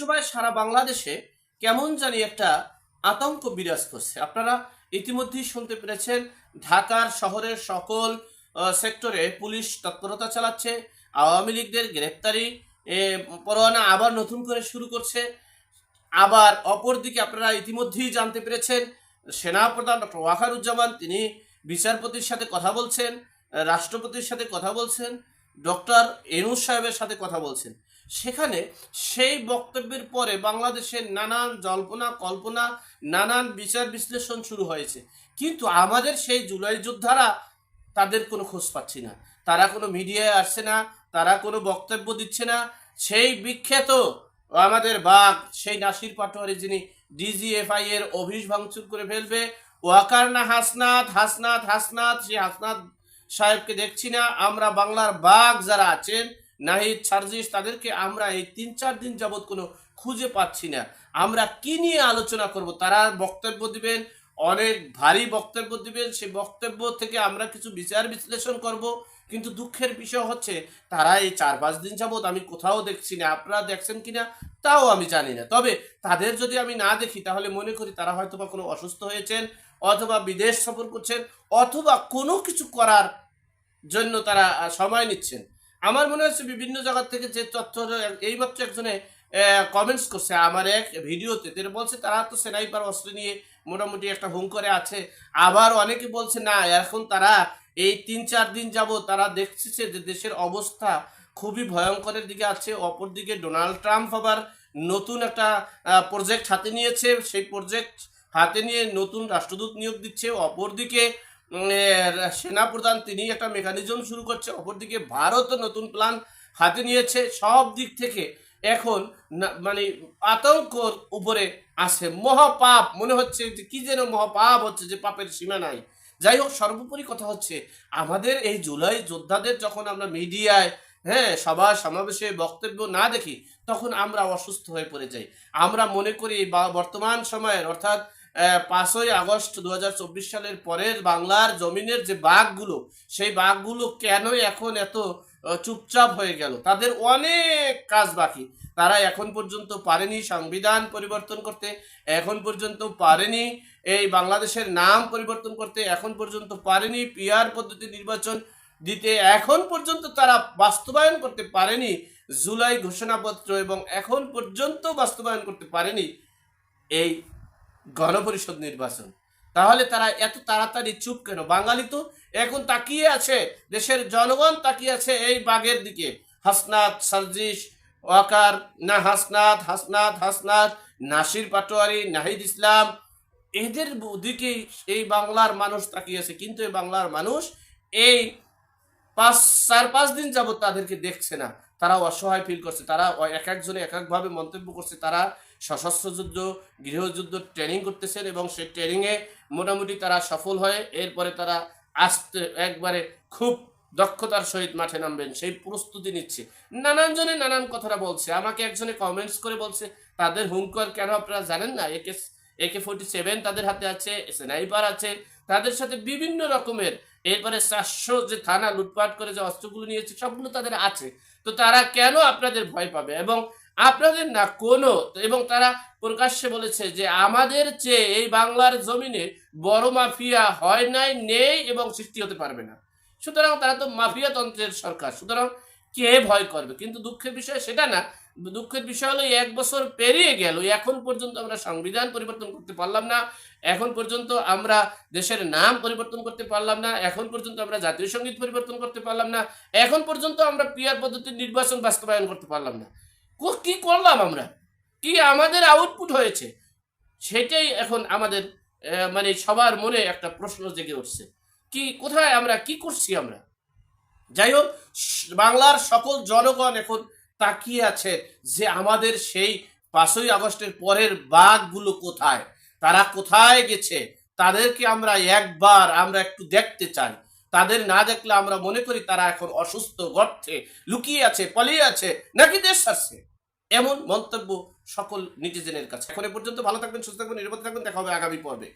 সময় সারা বাংলাদেশে কেমন জানি একটা আতঙ্ক বিরাজ করছে। আপনারা ইতিমধ্যেই শুনতে পেরেছেন, ঢাকার শহরের সকল সেক্টরে পুলিশ তৎপরতা চালাচ্ছে, আওয়ামী লীগদের গ্রেপ্তারি পরোয়ানা আবার নতুন করে শুরু করছে। আবার অপরদিকে আপনারা ইতিমধ্যেই জানতে পেরেছেন, সেনাপ্রধান ডক্টর ওয়াকারুজ্জামান, তিনি বিচারপতির সাথে কথা বলছেন, রাষ্ট্রপতির সাথে কথা বলছেন ডক্টর এনুস সাহেবের সাথে কথা বলছেন। সেখানে সেই বক্তব্যের পরে বাংলাদেশের নানান জল্পনা, কল্পনা, নানান বিচার বিশ্লেষণ শুরু হয়েছে। কিন্তু আমাদের সেই জুলাই যোদ্ধারা তাদের কোনো খোঁজ পাচ্ছি না। তারা কোনো মিডিয়ায় আসছে না, তারা কোনো বক্তব্য দিচ্ছে না। সেই বিখ্যাত আমাদের বাঘ, সেই নাসির পাটোয়ারি যিনি ডিজিএফআই এর অফিস ভাঙচুর করে ফেলবে, ওয়াকার না হাসনাত হাসনাত হাসনাত সেই হাসনাত সাহেবকে দেখছি না, আমরা বাংলার বাঘ যারা আছেন, নাহিদ, সার্জিস, তাদেরকে আমরা এই তিন চার দিন যাবৎ কোনো খুঁজে পাচ্ছি না। আমরা কি নিয়ে আলোচনা করব? তারা বক্তব্য দিবেন, অনেক ভারী বক্তব্য দিবেন, সেই বক্তব্য থেকে আমরা কিছু বিচার বিশ্লেষণ করব। কিন্তু দুঃখের বিষয় হচ্ছে, তারা এই চার পাঁচ দিন যাবৎ আমি কোথাও দেখছি না, আপনারা দেখছেন কিনা তাও আমি জানি না। তবে তাদের যদি আমি না দেখি, তাহলে মনে করি তারা হয়তো বা কোনো অসুস্থ হয়েছেন অথবা বিদেশ সফর করছেন, অথবা কোনো কিছু করার জন্য তারা সময় নিচ্ছেন। আমার মনে হচ্ছে বিভিন্ন জায়গা থেকে যে তথ্য এইমাত্র একজনে কমেন্টস করছে। আমার এক ভিডিওতে তারা বলছে, তারা তো সেনাইপার অস্ত্র নিয়ে মোটামুটি একটা হুম করে আছে। আবার অনেকে বলছে, না, এখন তারা এই তিন চার দিন যাব তারা দেখছে যে দেশের অবস্থা খুবই ভয়ঙ্করের দিকে আছে। অপরদিকে ডোনাল্ড ট্রাম্প আবার নতুন একটা প্রজেক্ট হাতে নিয়েছে। সেই প্রজেক্ট হাতে নিয়ে নতুন রাষ্ট্রদূত নিয়োগ দিচ্ছে, অপরদিকে সেনাপ্রধান তিনি একটা মেকানিজম শুরু করছে, অপরদিকে ভারতও নতুন প্ল্যান হাতে নিয়েছে, সব দিক থেকে এখন মানে আতঙ্কর উপরে আসে মহাপাপ, মনে হচ্ছে যে কি যেন মহাপাপ হচ্ছে যে পাপের সীমা নাই। যাই হোক, সর্বোপরি কথা হচ্ছে, আমাদের এই জুলাই যোদ্ধাদের যখন আমরা মিডিয়ায় হ্যাঁ সভা সমাবেশে বক্তব্য না দেখি, তখন আমরা অসুস্থ হয়ে পড়ে যাই। আমরা মনে করি বা বর্তমান সময়ের, অর্থাৎ পাঁচই আগস্ট দু হাজার চব্বিশ সালের পরের বাংলার জমিনের যে বাঘগুলো, সেই বাঘগুলো কেন এখন এত চুপচাপ হয়ে গেল? তাদের অনেক কাজ বাকি। তারা এখন পর্যন্ত পারেনি সংবিধান পরিবর্তন করতে, এখন পর্যন্ত পারেনি এই বাংলাদেশের নাম পরিবর্তন করতে, এখন পর্যন্ত পারেনি পিআর পদ্ধতি নির্বাচন দিতে, এখন পর্যন্ত তারা বাস্তবায়ন করতে পারেনি জুলাই ঘোষণাপত্র এবং এখন পর্যন্ত বাস্তবায়ন করতে পারেনি এই গণপরিষদ নির্বাচন। তাহলে তারা এত তাড়াতাড়ি চুপ কেন? বাঙালি তো এখন তাকিয়ে আছে, দেশের জনগণ তাকিয়ে আছে এই বাঘের দিকে। হাসনাত, সার্জিস, ওয়াকার, না হাসনাত হাসনাত হাসনাত, নাসির পাটোয়ারি, নাহিদ ইসলাম, এদের দিকে এই বাংলার মানুষ তাকিয়ে আছে। কিন্তু এই বাংলার মানুষ এই পাঁচ, চার, পাঁচ দিন যাবত তাদেরকে দেখছে না। তারা অসহায় ফিল করছে। তারা এক একজনে এক একভাবে মন্তব্য করছে। তারা সশস্ত্র যুদ্ধ গৃহযুদ্ধ ট্রেনিং করতেছেন এবং সেই ট্রেনিংয়ে মোটামুটি তারা সফল হয়ে এরপরে তারা আসতে একবারে খুব দক্ষতার সহিত মাঠে নামবেন। সেই প্রস্তুতি নিচ্ছে। নানান জনে নানান কথাটা বলছে। আমাকে একজনে কমেন্টস করে বলছে, তাদের হুঙ্কার কেন আপনারা জানেন না? একে একে ফোর্টি সেভেন তাদের হাতে আছে, স্নাইপার আছে তাদের সাথে বিভিন্ন রকমের, এরপরে চারশো যে থানা লুটপাট করে যে অস্ত্রগুলো নিয়েছে, সবগুলো তাদের আছে। তো তারা কেন আপনাদের ভয় পাবে? এবং আপনাদের না কোনো, এবং তারা প্রকাশ্যে বলেছে যে আমাদের চেয়ে এই বাংলার জমিনে বড় মাফিয়া হয় নাই, নেই এবং সৃষ্টি হতে পারবে না। সুতরাং তারা তো মাফিয়া তন্ত্রের সরকার। সুতরাং কে ভয় করবে? কিন্তু দুঃখের বিষয় সেটা না। দুঃখের বিষয় হলো এক বছর পেরিয়ে গেল, এখন পর্যন্ত আমরা সংবিধান পরিবর্তন করতে পারলাম না, এখন পর্যন্ত আমরা দেশের নাম পরিবর্তন করতে পারলাম না, এখন পর্যন্ত আমরা জাতীয় সংগীত পরিবর্তন করতে পারলাম না, এখন পর্যন্ত আমরা পিয়ার পদ্ধতির নির্বাচন বাস্তবায়ন করতে পারলাম না। কি করলাম আমরা? কি আমাদের আউটপুট হয়েছে? সেটাই এখন আমাদের মানে সবার মনে একটা প্রশ্ন জেগে উঠছে। কি কোথায় আমরা, কি করছি আমরা? যাই হোক বাংলার সকল জনগণ এখন তাকিয়ে আছে যে আমাদের সেই পাঁচই আগস্টের পরের বাঘগুলো কোথায়? তারা কোথায় গেছে? তাদেরকে আমরা একবার আমরা একটু দেখতে চাই। তাদের না দেখলে আমরা মনে করি তারা এখন অসুস্থ গর্থে লুকিয়ে আছে, পালিয়ে আছে, নাকি দেশ ছাড়ছে? এমন মন্তব্য সকল নিটিজেনের কাছে। এখন পর্যন্ত ভালো থাকবেন, সুস্থ থাকবেন, নিরাপদ থাকবেন, দেখা হবে আগামী পর্বে।